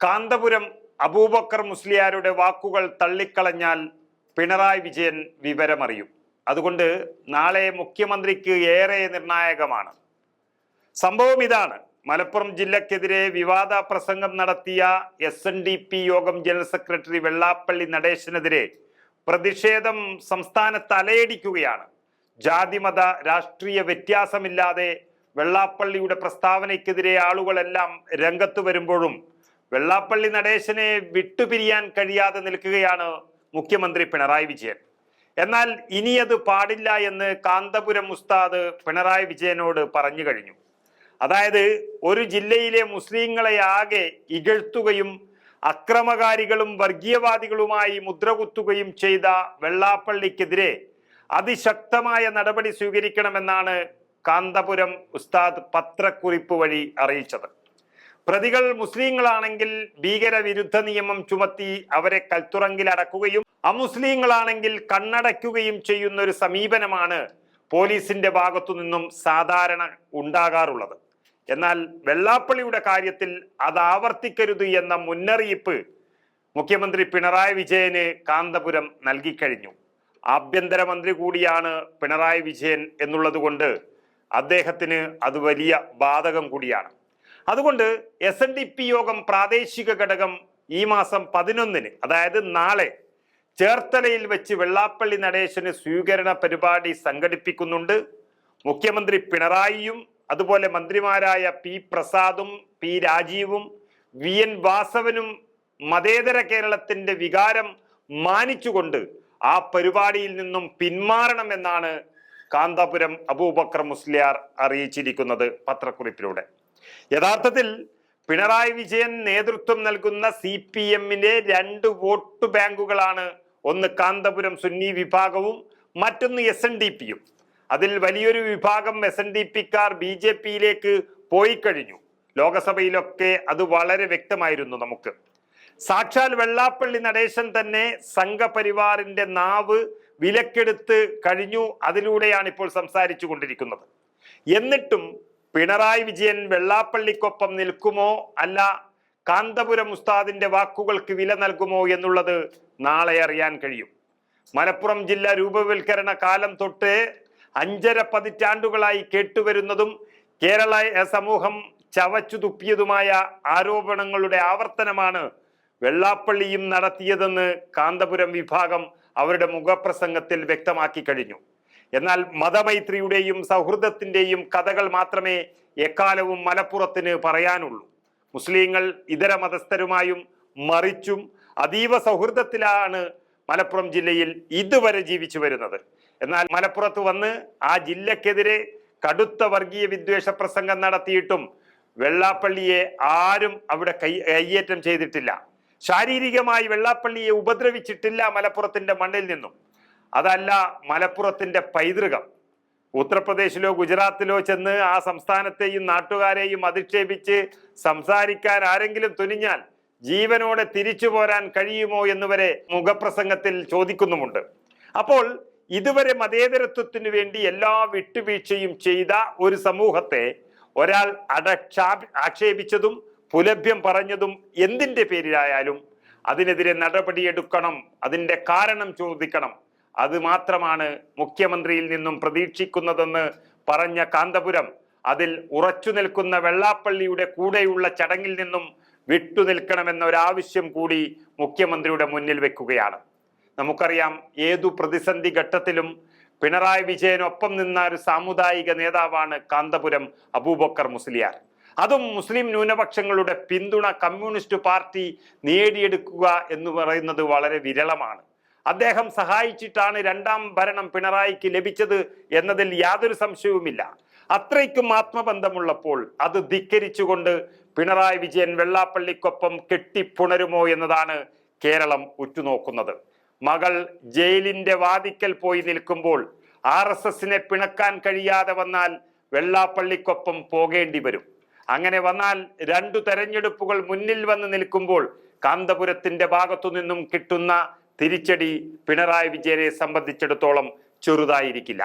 കാന്തപുരം അബൂബക്കർ മുസ്ലിയാരുടെ വാക്കുകൾ തള്ളിക്കളഞ്ഞാൽ പിണറായി വിജയൻ വിവരമറിയും. അതുകൊണ്ട് നാളെ മുഖ്യമന്ത്രിക്ക് ഏറെ നിർണായകമാണ്. സംഭവം ഇതാണ്. മലപ്പുറം ജില്ലക്കെതിരെ വിവാദ പ്രസംഗം നടത്തിയ S N D P Yogam general secretary Vellappally നടേശനെതിരെ പ്രതിഷേധം സംസ്ഥാനത്ത് അലയടിക്കുകയാണ് ജാതിമത രാഷ്ട്രീയ വ്യത്യാസമില്ലാതെ വെള്ളാപ്പള്ളിയുടെ പ്രസ്താവനയ്ക്കെതിരെ ആളുകളെല്ലാം രംഗത്ത് വരുമ്പോഴും വെള്ളാപ്പള്ളി നടേശനെ വിട്ടുപിരിയാൻ കഴിയാതെ നിൽക്കുകയാണ് മുഖ്യമന്ത്രി പിണറായി വിജയൻ. എന്നാൽ ഇനി അത് പാടില്ല എന്ന് കാന്തപുരം ഉസ്താദ് പിണറായി വിജയനോട് പറഞ്ഞു കഴിഞ്ഞു. അതായത് ഒരു ജില്ലയിലെ മുസ്ലിങ്ങളെ ആകെ ഇകഴ്ത്തുകയും അക്രമകാരികളും വർഗീയവാദികളുമായി മുദ്രകുത്തുകയും ചെയ്ത വെള്ളാപ്പള്ളിക്കെതിരെ അതിശക്തമായ നടപടി സ്വീകരിക്കണമെന്നാണ് കാന്തപുരം ഉസ്താദ് പത്രക്കുറിപ്പ് വഴി അറിയിച്ചത്. പ്രതികൾ മുസ്ലിങ്ങളാണെങ്കിൽ ഭീകരവിരുദ്ധ നിയമം ചുമത്തി അവരെ കൽത്തുറങ്കിൽ അടക്കുകയും അമുസ്ലിങ്ങളാണെങ്കിൽ കണ്ണടയ്ക്കുകയും ചെയ്യുന്ന ഒരു സമീപനമാണ് പോലീസിന്റെ ഭാഗത്തു നിന്നും സാധാരണ ഉണ്ടാകാറുള്ളത്. എന്നാൽ വെള്ളാപ്പള്ളിയുടെ കാര്യത്തിൽ അത് ആവർത്തിക്കരുത് എന്ന മുന്നറിയിപ്പ് മുഖ്യമന്ത്രി പിണറായി വിജയന് കാന്തപുരം നൽകിക്കഴിഞ്ഞു. ആഭ്യന്തരമന്ത്രി കൂടിയാണ് പിണറായി വിജയൻ എന്നുള്ളത് കൊണ്ട് അദ്ദേഹത്തിന് അത് വലിയ ബാധകം കൂടിയാണ്. അതുകൊണ്ട് എസ് എൻ ഡി പി യോഗം പ്രാദേശിക ഘടകം ഈ മാസം പതിനൊന്നിന് അതായത് നാളെ ചേർത്തലയിൽ വെച്ച് വെള്ളാപ്പള്ളി നടേശന് സ്വീകരണ പരിപാടി സംഘടിപ്പിക്കുന്നുണ്ട്. മുഖ്യമന്ത്രി പിണറായിയും അതുപോലെ മന്ത്രിമാരായ പി പ്രസാദും പി രാജീവും വി എൻ വാസവനും മതേതര കേരളത്തിന്റെ വികാരം മാനിച്ചുകൊണ്ട് ആ പരിപാടിയിൽ നിന്നും പിന്മാറണമെന്നാണ് കാന്തപുരം അബൂബക്കർ മുസ്ലിയാർ അറിയിച്ചിരിക്കുന്നത് പത്രക്കുറിപ്പിലൂടെ. യഥാർത്ഥത്തിൽ പിണറായി വിജയൻ നേതൃത്വം നൽകുന്ന സി പി എമ്മിന്റെ രണ്ട് വോട്ട് ബാങ്കുകളാണ് ഒന്ന് കാന്തപുരം സുന്നി വിഭാഗവും മറ്റൊന്ന് എസ് എൻ ഡി പിയും. അതിൽ വലിയൊരു വിഭാഗം എസ് എൻ ഡി പിക്കാർ ബി ജെ പിയിലേക്ക് പോയി കഴിഞ്ഞു. ലോകസഭയിലൊക്കെ അത് വളരെ വ്യക്തമായിരുന്നു നമുക്ക്. സാക്ഷാൽ വെള്ളാപ്പള്ളി നടേശൻ തന്നെ സംഘപരിവാറിന്റെ നാവ് വിലക്കെടുത്ത് കഴിഞ്ഞു. അതിലൂടെയാണ് ഇപ്പോൾ സംസാരിച്ചു കൊണ്ടിരിക്കുന്നത്. എന്നിട്ടും പിണറായി വിജയൻ വെള്ളാപ്പള്ളിക്കൊപ്പം നിൽക്കുമോ? അല്ല കാന്തപുരം ഉസ്താദിന്റെ വാക്കുകൾക്ക് വില നൽകുമോ എന്നുള്ളത് നാളെ അറിയാൻ കഴിയും. മലപ്പുറം ജില്ല രൂപവൽക്കരണ കാലം തൊട്ട് അഞ്ചര പതിറ്റാണ്ടുകളായി കേട്ടുവരുന്നതും കേരള സമൂഹം ചവച്ചു തുപ്പിയതുമായ ആരോപണങ്ങളുടെ ആവർത്തനമാണ് വെള്ളാപ്പള്ളിയും നടത്തിയതെന്ന് കാന്തപുരം വിഭാഗം അവരുടെ മുഖപ്രസംഗത്തിൽ വ്യക്തമാക്കി കഴിഞ്ഞു. എന്നാൽ മതമൈത്രിയുടെയും സൗഹൃദത്തിന്റെയും കഥകൾ മാത്രമേ എക്കാലവും മലപ്പുറത്തിന് പറയാനുള്ളൂ. മുസ്ലിങ്ങൾ ഇതര മതസ്ഥരുമായും മറിച്ചും അതീവ സൗഹൃദത്തിലാണ് മലപ്പുറം ജില്ലയിൽ ഇതുവരെ ജീവിച്ചു വരുന്നത്. എന്നാൽ മലപ്പുറത്ത് വന്ന് ആ ജില്ലക്കെതിരെ കടുത്ത വർഗീയ വിദ്വേഷ പ്രസംഗം നടത്തിയിട്ടും വെള്ളാപ്പള്ളിയെ ആരും അവിടെ കൈ കയ്യേറ്റം ചെയ്തിട്ടില്ല. ശാരീരികമായി വെള്ളാപ്പള്ളിയെ ഉപദ്രവിച്ചിട്ടില്ല മലപ്പുറത്തിന്റെ മണ്ണിൽ നിന്നും. അതല്ല മലപ്പുറത്തിന്റെ പൈതൃകം. ഉത്തർപ്രദേശിലോ ഗുജറാത്തിലോ ചെന്ന് ആ സംസ്ഥാനത്തെയും നാട്ടുകാരെയും അധിക്ഷേപിച്ച് സംസാരിക്കാൻ ആരെങ്കിലും തുനിഞ്ഞാൽ ജീവനോടെ തിരിച്ചു പോരാൻ കഴിയുമോ എന്നുവരെ മുഖപ്രസംഗത്തിൽ ചോദിക്കുന്നുമുണ്ട്. അപ്പോൾ ഇതുവരെ മതേതരത്വത്തിനു വേണ്ടി എല്ലാ വിട്ടുവീഴ്ചയും ചെയ്ത ഒരു സമൂഹത്തെ ഒരാൾ അടക്ഷാ ആക്ഷേപിച്ചതും പുലഭ്യം പറഞ്ഞതും എന്തിന്റെ പേരിലായാലും അതിനെതിരെ നടപടിയെടുക്കണം അതിന്റെ കാരണം ചോദിക്കണം. അത് മാത്രമാണ് മുഖ്യമന്ത്രിയിൽ നിന്നും പ്രതീക്ഷിക്കുന്നതെന്ന് പറഞ്ഞ കാന്തപുരം അതിൽ ഉറച്ചു നിൽക്കുന്ന വെള്ളാപ്പള്ളിയുടെ കൂടെയുള്ള ചടങ്ങിൽ നിന്നും വിട്ടുനിൽക്കണമെന്ന ഒരാവശ്യം കൂടി മുഖ്യമന്ത്രിയുടെ മുന്നിൽ വെക്കുകയാണ്. നമുക്കറിയാം ഏതു പ്രതിസന്ധി ഘട്ടത്തിലും പിണറായി വിജയനൊപ്പം നിന്ന ഒരു സാമുദായിക നേതാവാണ് കാന്തപുരം അബൂബക്കർ മുസ്ലിയാർ. അതും മുസ്ലിം ന്യൂനപക്ഷങ്ങളുടെ പിന്തുണ കമ്മ്യൂണിസ്റ്റ് പാർട്ടി നേടിയെടുക്കുക എന്ന് പറയുന്നത് വളരെ വിരളമാണ്. അദ്ദേഹം സഹായിച്ചിട്ടാണ് രണ്ടാം ഭരണം പിണറായിക്ക് ലഭിച്ചത് എന്നതിൽ യാതൊരു സംശയവുമില്ല. അത്രയ്ക്കും ആത്മബന്ധമുള്ളപ്പോൾ അത് ധിക്കരിച്ചുകൊണ്ട് പിണറായി വിജയൻ വെള്ളാപ്പള്ളിക്കൊപ്പം കെട്ടിപ്പുണരുമോ എന്നതാണ് കേരളം ഉറ്റുനോക്കുന്നത്. മകൾ ജയിലിന്റെ വാതിക്കൽ പോയി നിൽക്കുമ്പോൾ ആർ എസ് എസിനെ പിണക്കാൻ കഴിയാതെ വന്നാൽ വെള്ളാപ്പള്ളിക്കൊപ്പം പോകേണ്ടി വരും. അങ്ങനെ വന്നാൽ രണ്ടു തെരഞ്ഞെടുപ്പുകൾ മുന്നിൽ വന്ന് നിൽക്കുമ്പോൾ കാന്തപുരത്തിന്റെ ഭാഗത്തു നിന്നും കിട്ടുന്ന തിരിച്ചടി പിണറായി വിജയനെ സംബന്ധിച്ചിടത്തോളം ചെറുതായിരിക്കില്ല.